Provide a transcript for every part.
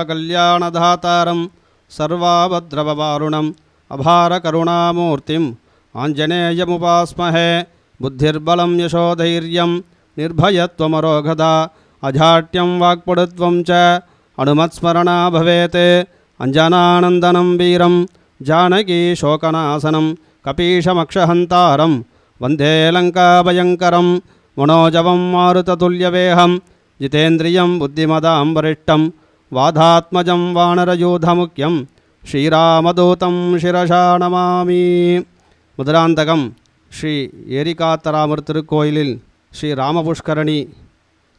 సర్వకల్యాణదాతారం సర్వాభద్రవవారుణం అభారకరుణామూర్తిం ఆంజనేయముపాస్మహే బుద్ధిర్బలం యశోధైర్యం నిర్భయత్వమరోగద అజాట్యం వాక్పడుత్వం చ అనుమత్స్మరణ భవేత్ అంజనానందనం వీరం జానకీ శోకనాసనం కపీషమక్షహంతారం వందే లంకాభయంకరం మనోజవం మారుతతుల్యవేహం జితేంద్రియం బుద్ధిమదాం வாதாத்மஜம் வானரயோதமுக்கியம் ஸ்ரீராமதூதம் சிரஷா நமாமி. முதலாந்தகம் ஸ்ரீ ஏரிகாத்தராமர் திருக்கோயிலில் ஸ்ரீ ராமபுஷ்கரணி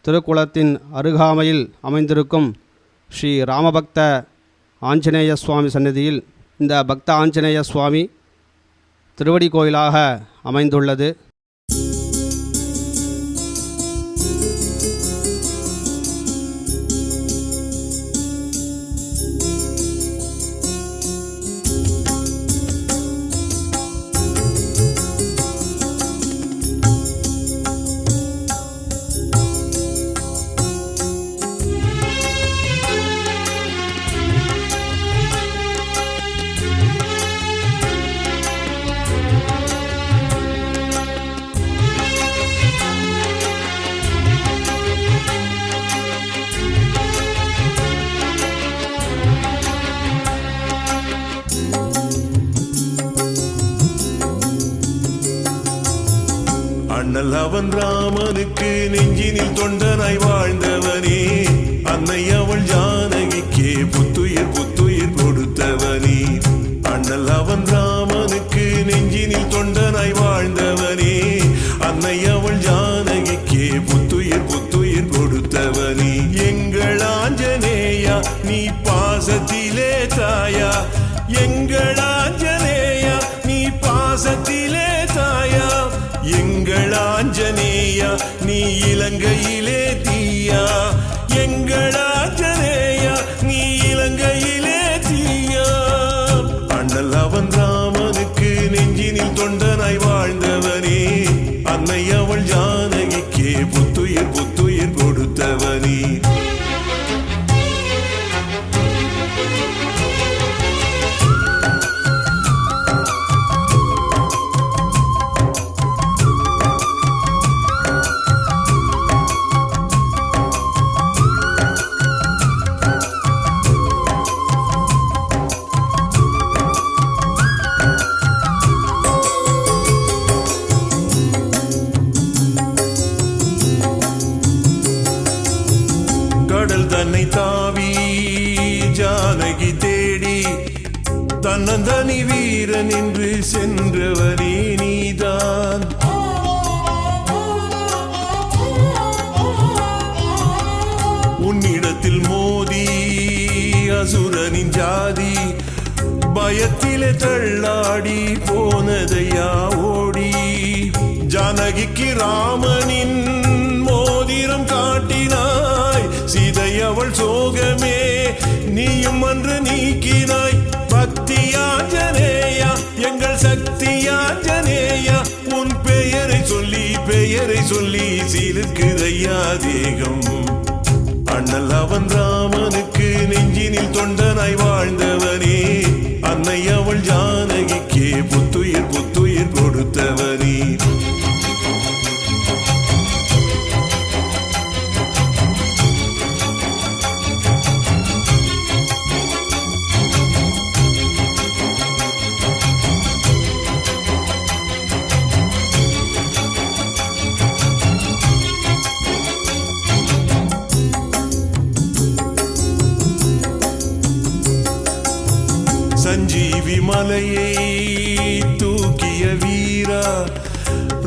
திருக்குளத்தின் அருகாமையில் அமைந்திருக்கும் ஸ்ரீ ராமபக்த ஆஞ்சநேய சுவாமி சன்னதியில் இந்த பக்த ஆஞ்சநேய சுவாமி திருவடி கோயிலாக அமைந்துள்ளது. அண்ணல் அவன் ராமனுக்கு நெஞ்சினில் தொண்டனாய் வாழ்ந்தவனே. அன்னை அவள் ஜானகிக்கே புத்துயிர் புத்துயிர் கொடுத்தவனே. அண்ணல் அவன் ராமனுக்கு நெஞ்சினில் தொண்டனாய் வாழ்ந்தவனே. அன்னை அவள் ஜானகிக்கே புத்துயிர் புத்துயிர் கொடுத்தவனே. எங்கள் ஆஞ்சநேயா நீ பாசத்திலே தாயா. எங்கள் ஆஞ்சநேயா இலங்கையிலே தன்னை தாவி ஜானகி தேடி தன்னந்தனி வீரன் என்று சென்றவரே நீதான். உன்னிடத்தில் மோதி அசுரனின் ஜாதி பயத்திலே தள்ளாடி போனதையா ஓடி? ஜானகிக்கு ராமனின் மோதிரம் காட்டி அவள் சோகமே நீயும் அன்று நீக்கினாய். பக்தியா ஆஞ்சநேயா எங்கள் சக்தி ஆஞ்சநேயா உன் பெயரை சொல்லி பெயரை சொல்லி சீருக்குதையா தேகம் அண்ணல் அவன் ராமனுக்கு நெஞ்சினில் தொண்டனாய் வாழ்ந்தவனே. அன்னை அவள் ஜானகிக்கே புத்துயிர் புத்துயிர் கொடுத்தவனே.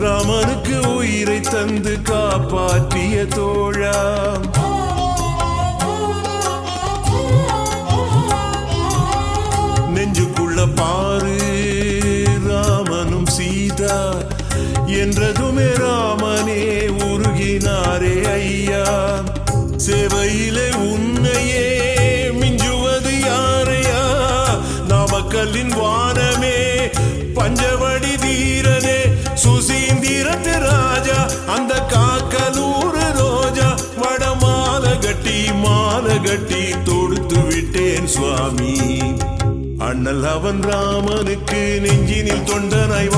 ராமனுக்கு உயிரை தந்து காப்பாற்றிய தோழா. நெஞ்சுக்குள்ள பாரு ராமனும் சீதா. என்றதுமே ராமனே உருகினாரே ஐயா. சேவையிலே கட்டி தொடுத்து விட்டேன் சுவாமி. அண்ணல் அவன் ராமனுக்கு நெஞ்சினில் தொண்டனாய்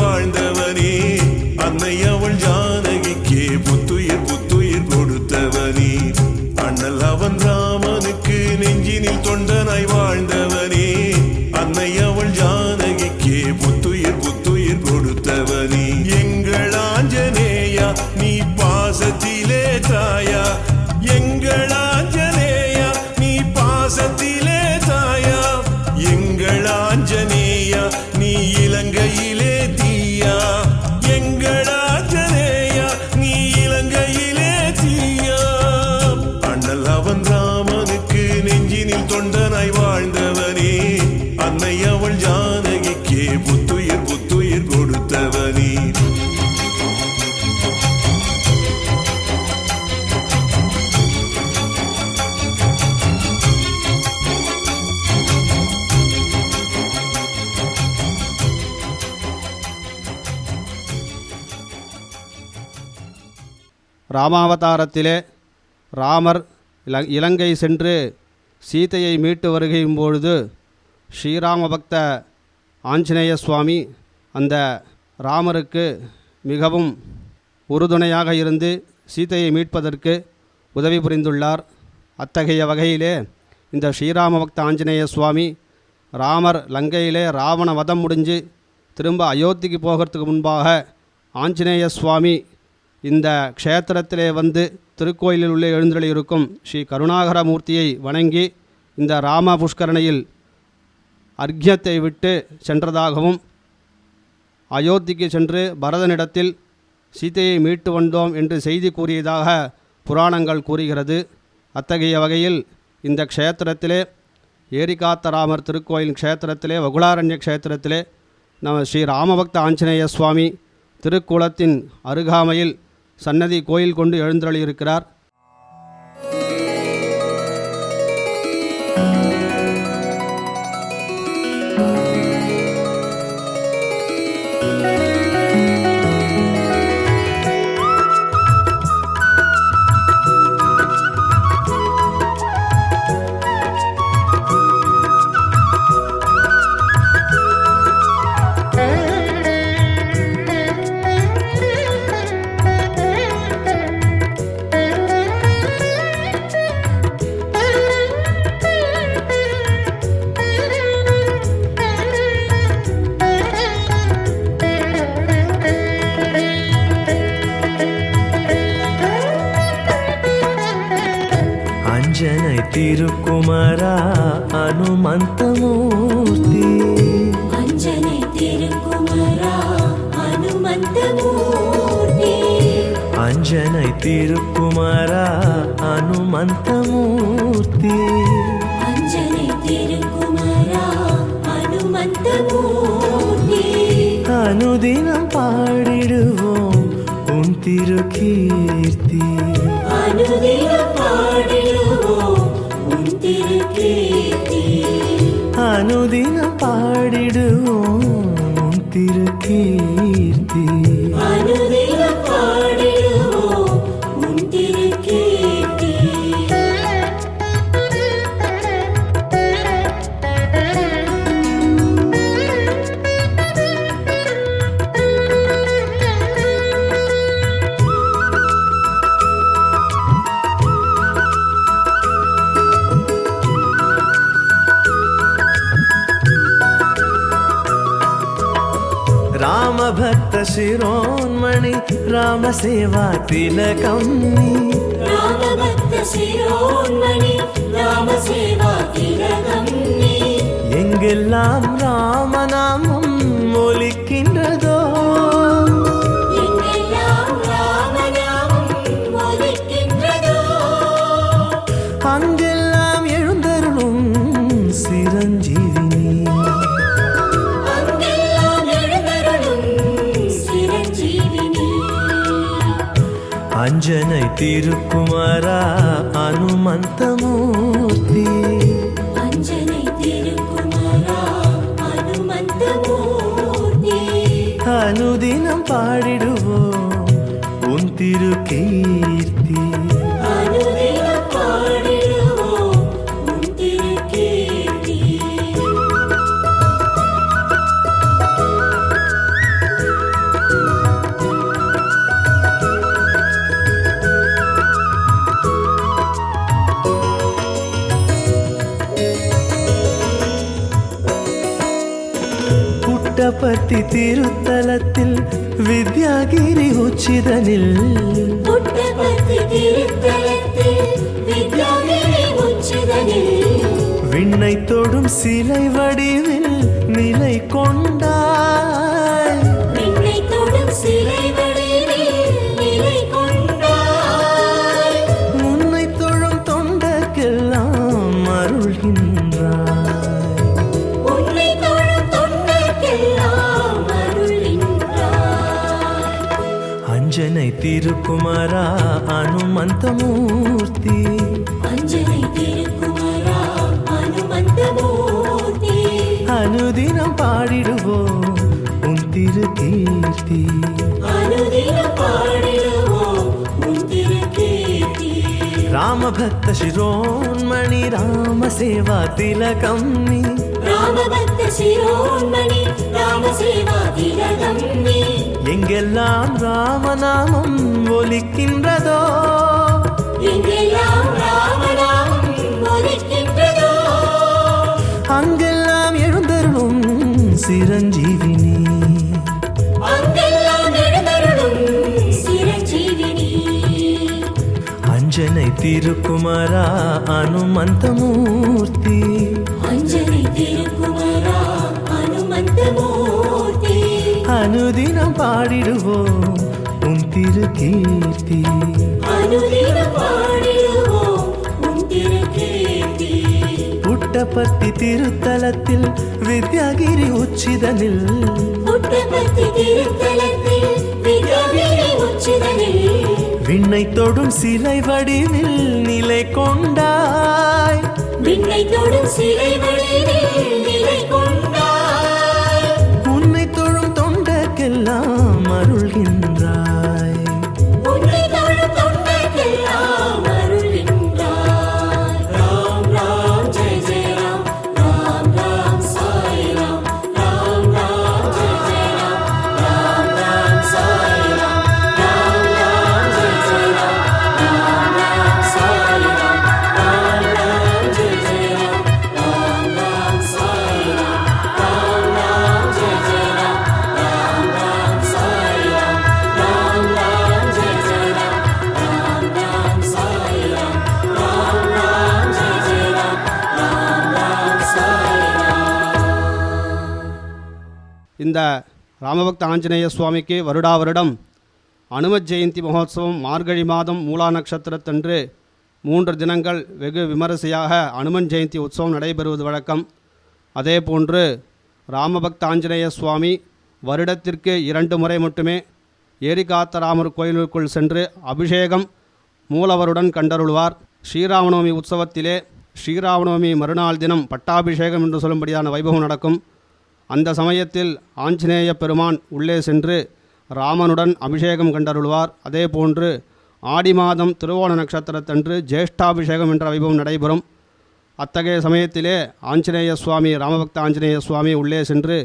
புத்துயிர் புத்துயிர் கொடுத்தவனே. ராமாவதாரத்திலே ராமர் இல- இலங்கை சென்று சீதையை மீட்டு வருகையும் பொழுது ஸ்ரீராம பக்த ஆஞ்சநேய சுவாமி அந்த ராமருக்கு மிகவும் உறுதுணையாக இருந்து சீதையை மீட்பதற்கு உதவி புரிந்துள்ளார். அத்தகைய வகையிலே இந்த ஸ்ரீராம பக்த ஆஞ்சநேய சுவாமி ராமர் லங்கையிலே ராவண வதம் முடிஞ்சு திரும்ப அயோத்திக்கு போகிறதுக்கு முன்பாக ஆஞ்சநேய சுவாமி இந்த க்ஷேத்திரத்திலே வந்து திருக்கோயிலில் உள்ளே எழுந்தொழியிருக்கும் இருக்கும் ஸ்ரீ கருணாகர மூர்த்தியை வணங்கி இந்த ராம புஷ்கரணையில் அர்க்யத்தை விட்டு சென்றதாகவும் அயோத்திக்கு சென்று பரதனிடத்தில் சீதையை மீட்டு வந்தோம் என்று செய்தி கூறியதாக புராணங்கள் கூறுகிறது. அத்தகைய வகையில் இந்த க்ஷேத்திரத்திலே ஏரிகாத்தராமர் திருக்கோயில் க்ஷேத்திரத்திலே வகுளாரண்ய க்ஷேத்திரத்திலே நம்ம ஸ்ரீ ராமபக்த ஆஞ்சநேய சுவாமி திருக்குளத்தின் அருகாமையில் சன்னதி கோயில் கொண்டு எழுந்தருளியிருக்கிறார். திருக்குமரா அனுமந்தமூர்த்தி. அஞ்சனை திருக்குமரா அனுமந்தமூர்த்தி. அஞ்சனை திருக்குமரா அனுமந்தமூர்த்தி. அஞ்சனை திருக்குமரா அனுமந்தமூர்த்தி. அனுதினம் பாடிடுவோம் உன் திருக்கீர்த்தி. அனுதினம் பாடிடுவோம் உன் திருக்கீர்த்தி அனுதினம் சிரோன்மணி ராமசேவா திலகம் நீ. எங்கெல்லாம் ராமநாமம் ஒலிக்கின்றதோ எங்கெல்லாம் அஞ்சனை திருக்குமரா அனுமந்தமூர்த்தி. அஞ்சனை திருக்குமரா அனுமந்தமூர்த்தி. அனுதினம் பாடிடுவோம். உன் திருக்கீர்த்தி പുട്ടപത്തി തിരുത്തലത്തിൽ വിദ്യാഗിരി ഉച്ചിതനിൽ புட்டபர்த்தி திருத்தலத்தில் வித்யாகிரி உச்சிதனில் விண்ணை தொடும் சிலை வடிவில் நிலை கொண்டாய் அஞ்சனை திருக்குமரா அனுமந்தமூர்த்தி. அஞ்சனை திருக்குமரா அனுமந்தமூர்த்தி. அனுதினம் பாடிடுவோம் உன் திரு கீர்த்தி ராமபக்த சிரோன்மணி ராம சேவா திலகம் நீ ராமபக்த சிரோன்மணி ராமசேவா திலகம் நீ எங்கெல்லாம் ராமநாமம் ஒலிக்கின்றதோ எங்கெல்லாம் ராமநாமம் ஒலிக்கின்றதோ. அங்கெல்லாம் எழுந்தருளும் சிரஞ்சீவினி. அஞ்சனை திருக்குமரா அனுமந்தமூர்த்தி. அஞ்சனை அனுதினம் பாடிடுவோம். உன் திரு கீர்த்தி புட்டபர்த்தி திருத்தலத்தில் வித்யாகிரி உச்சிதனில். விண்ணை தொடும் சிலை வடிவில் நிலை கொண்டாய். விண்ணை தொடும் சிலை வழியில் நிலை கொண்டாய். இந்த ராமபக்த ஆஞ்சநேய சுவாமிக்கு வருடா வருடம் அனும ஜெயந்தி மகோத்சவம் மார்கழி மாதம் மூலா நட்சத்திரத்தன்று மூன்று தினங்கள் வெகு விமரிசையாக அனுமன் ஜெயந்தி உற்சவம் நடைபெறுவது வழக்கம். அதே போன்று ராமபக்த ஆஞ்சநேய சுவாமி வருடத்திற்கு இரண்டு முறை மட்டுமே ஏரிகாத்தராமர் கோயிலுக்குள் சென்று அபிஷேகம் மூலவருடன் கண்டருள்வார். ஸ்ரீராமநவமி உற்சவத்திலே ஸ்ரீராமநவமி மறுநாள் தினம் பட்டாபிஷேகம் என்று சொல்லும்படியான வைபவம் நடக்கும். அந்த சமயத்தில் ஆஞ்சநேய பெருமான் உள்ளே சென்று ராமனுடன் அபிஷேகம் கண்டருள்வார். அதே போன்று ஆடி மாதம் திருவோண நட்சத்திரத்தன்று ஜேஷ்டாபிஷேகம் என்ற வைபவம் நடைபெறும். அத்தகைய சமயத்திலே ஆஞ்சநேய சுவாமி ராமபக்த ஆஞ்சநேய சுவாமி உள்ளே சென்று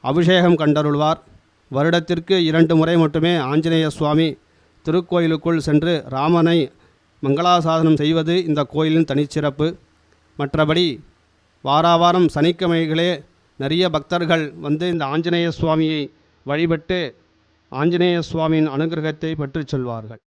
அபிஷேகம் கண்டருள்வார். வருடத்திற்கு இரண்டு முறை மட்டுமே ஆஞ்சநேய சுவாமி திருக்கோயிலுக்குள் சென்று ராமனை மங்களாசாதனம் செய்வது இந்த கோயிலின் தனிச்சிறப்பு. மற்றபடி வாராவாரம் சனிக்கிழமைகளே நிறைய பக்தர்கள் வந்து இந்த ஆஞ்சநேய சுவாமியை வழிபட்டு ஆஞ்சநேய சுவாமியின் அனுகிரகத்தை பெற்றுச் செல்வார்கள்.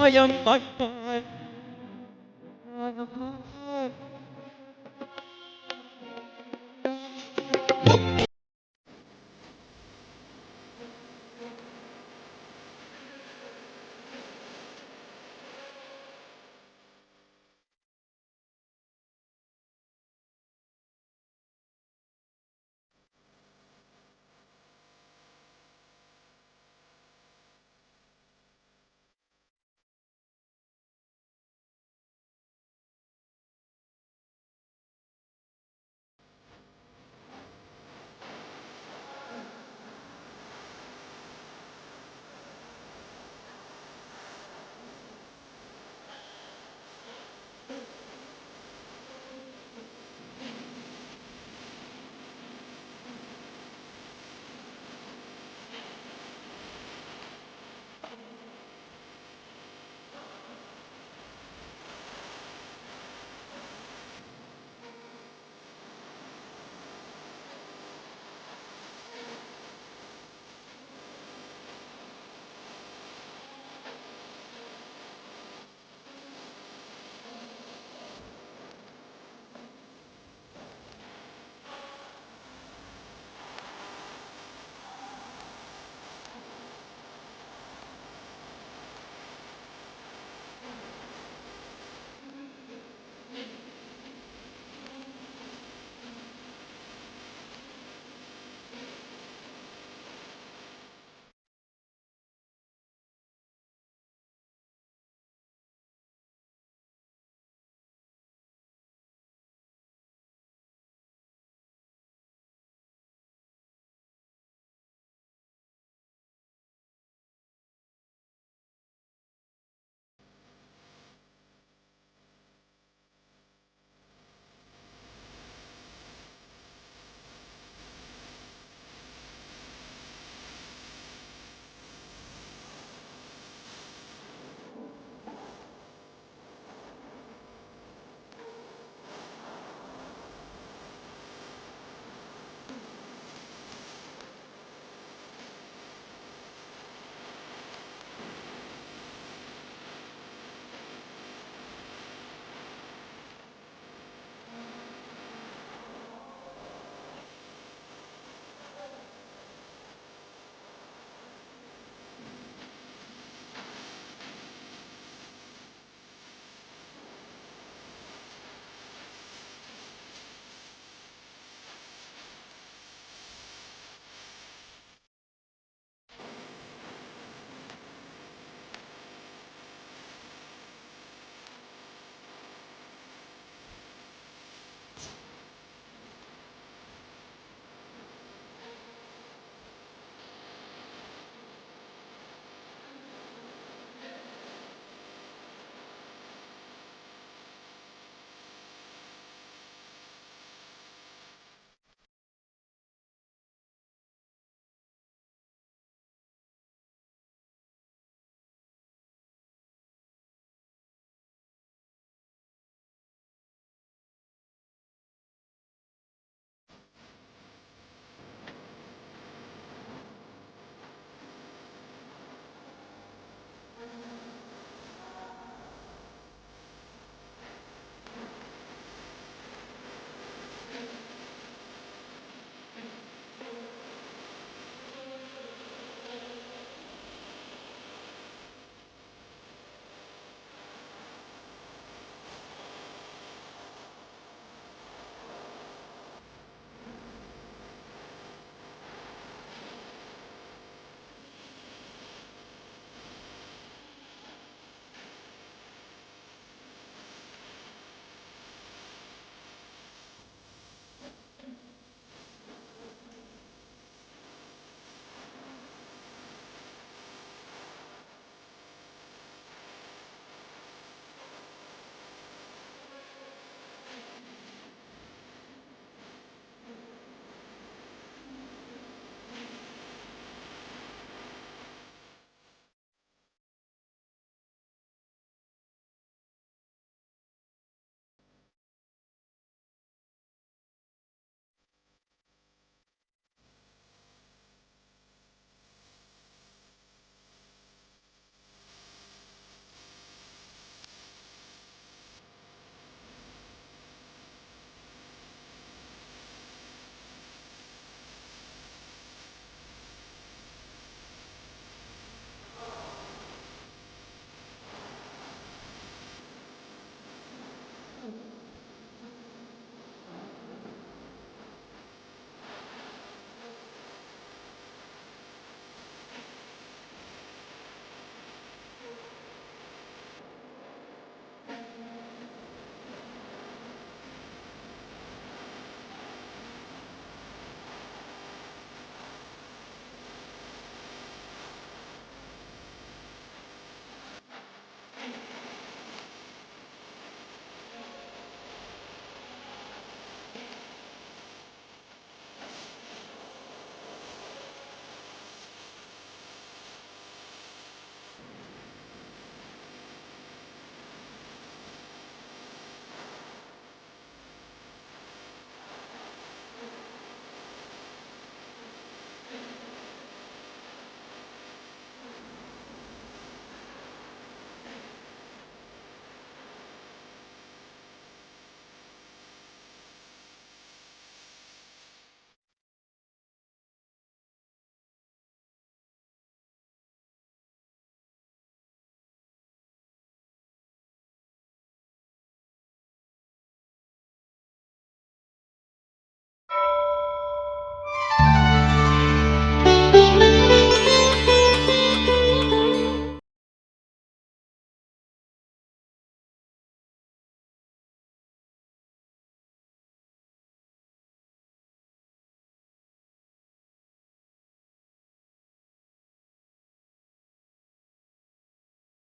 I am my mind. I am my.